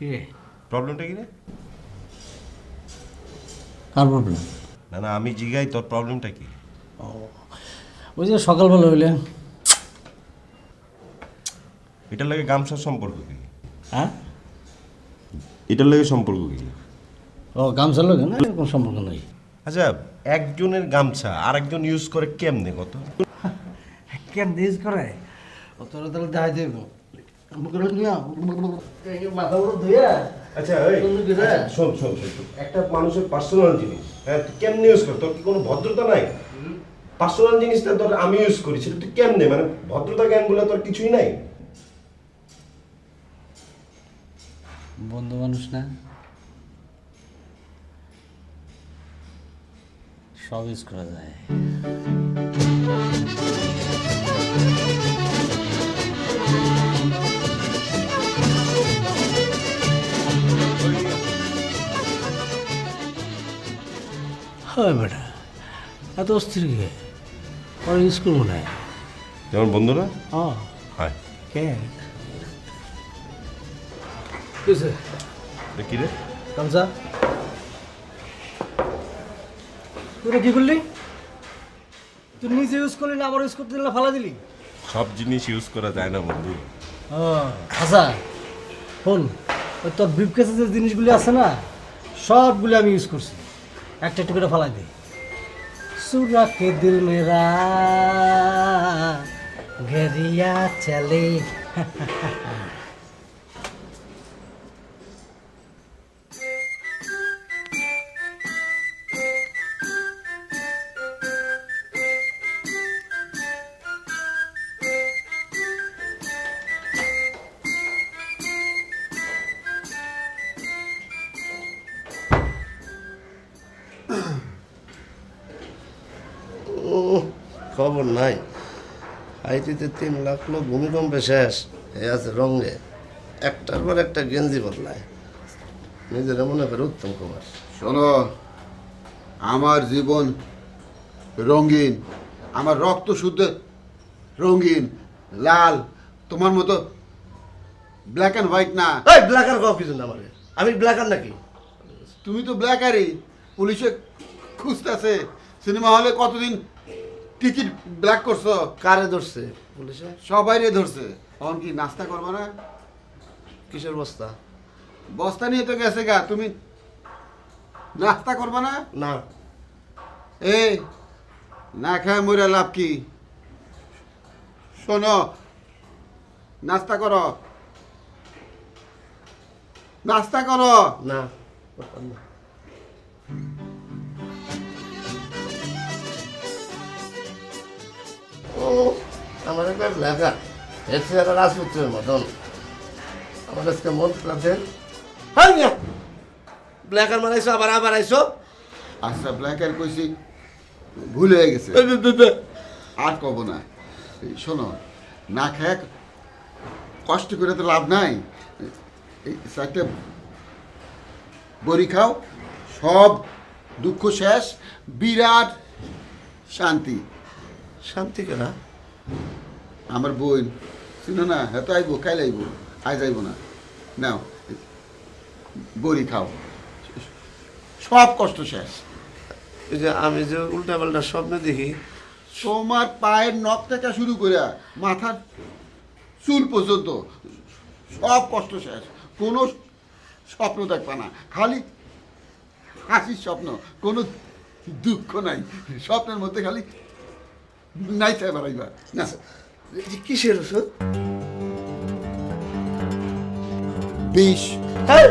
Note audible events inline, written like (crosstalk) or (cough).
কি? রে প্রবলেমটা কি রে? কার প্রবলেম না না আমি জিগাই তোর প্রবলেমটা কি? ওই যে সকালবেলা হইলে। এটার লাগে গামছার সম্পর্ক কি? হ্যাঁ? এটার লাগে সম্পর্ক কি? ও গামছা লোক না? এরকম সম্পর্ক নেই। আচ্ছা একজনের গামছা আরেকজন ইউজ করে কেমনে কত? কেন ইউজ করে? ও তোরা তাহলে দেখাই দেব। মাথা বড় ধুয়ে আচ্ছা। একটা মানুষের পার্সোনাল জিনিস। হ্যাঁ তুই কেমনে ইউজ কর? তোর কোনো ভদ্রতা নাই? পার্সোনাল জিনিসটা আমি ইউজ করি, সেটা তুই কেমনে? মানে ভদ্রতা জ্ঞান বলে তোর কিছুই নাই? বন্ধু মানুষ না। সব ইউজ করা যায়। হয় বেটা। এত অস্থির কে? ওরা ইউজ করব না যেমন বন্ধুরা? ও। হয়। কে? কি রে? কামসা তুই কি করলি? তুই নিজে ইউজ করলি না আবার ইউজ করতে দিলে ফালা দিলি? সব জিনিস ইউজ করা যায় না বন্ধু। ও আচ্ছা শোন তোর ব্রিফ কেসে যে জিনিসগুলি আছে না সবগুলি আমি ইউজ করছি। একটা টুকরো করে ফালাই দিই সুরা কে দিল মেরা গেরিয়া চলে। (laughs) খবর নাই। হাইতিতে তিন লাখ লোক ভূমিকম্পে শেষ এ আছে রঙে। একটার পর একটা গেঞ্জি বদলায়। নিজেরা মনে করে উত্তম কুমার। শোনো আমার জীবন রঙিন আমার রক্ত শুদ্ধ রঙিন লাল তোমার মতো ব্ল্যাক অ্যান্ড হোয়াইট না। এই ব্ল্যাকার কাউ কিছু না আমারে। আমি ব্ল্যাকার নাকি? তুমি তো ব্ল্যাকারই পুলিশে খুঁজতেছে। সিনেমা হলে কতদিন টিকিট ব্ল্যাক করছ? কারে ধরছে? পুলিশে? সবাই রে ধরছে। তখন কি নাস্তা করবে না? কিসের বস্তা? বস্তা নিয়ে তো গেছে গা তুমি নাস্তা করবে না? না। এই না খায় মরে লাভ কি? শোনো নাস্তা করো। নাস্তা করো। না। একটা ব্ল্যাকার এসে একটা রাজপুত্রের মতন। আমার আজকে মন হ্যাঁ ব্ল্যাকার মারাইছো আবার আবার আইছো আচ্ছা ব্ল্যাক আর কইছি ভুল হয়ে গেছে। আর কব না। শোনো না খায় কষ্ট করে তো লাভ নাই। এই চারটে বড়ি খাও সব দুঃখ শেষ বিরাট শান্তি। শান্তি কেনা? আমার বোন। শুনো না? হ্যাঁ তো আইবো কাইলে আইবো। আজ আইব না। নাও বড়ি খাও। সব কষ্ট শেষ। এই যে আমি যে উল্টা পাল্টা স্বপ্ন দেখি তোমার পায়ের নখ থেকে শুরু করে মাথার চুল পর্যন্ত সব কষ্ট শেষ। কোনো স্বপ্ন দেখবা না। খালি হাসির স্বপ্ন। কোনো দুঃখ নাই। স্বপ্নের মধ্যে খালি নাইতে বেড়াইবা। না। এই যে কিসের ওষুধ বিষ হ্যাঁ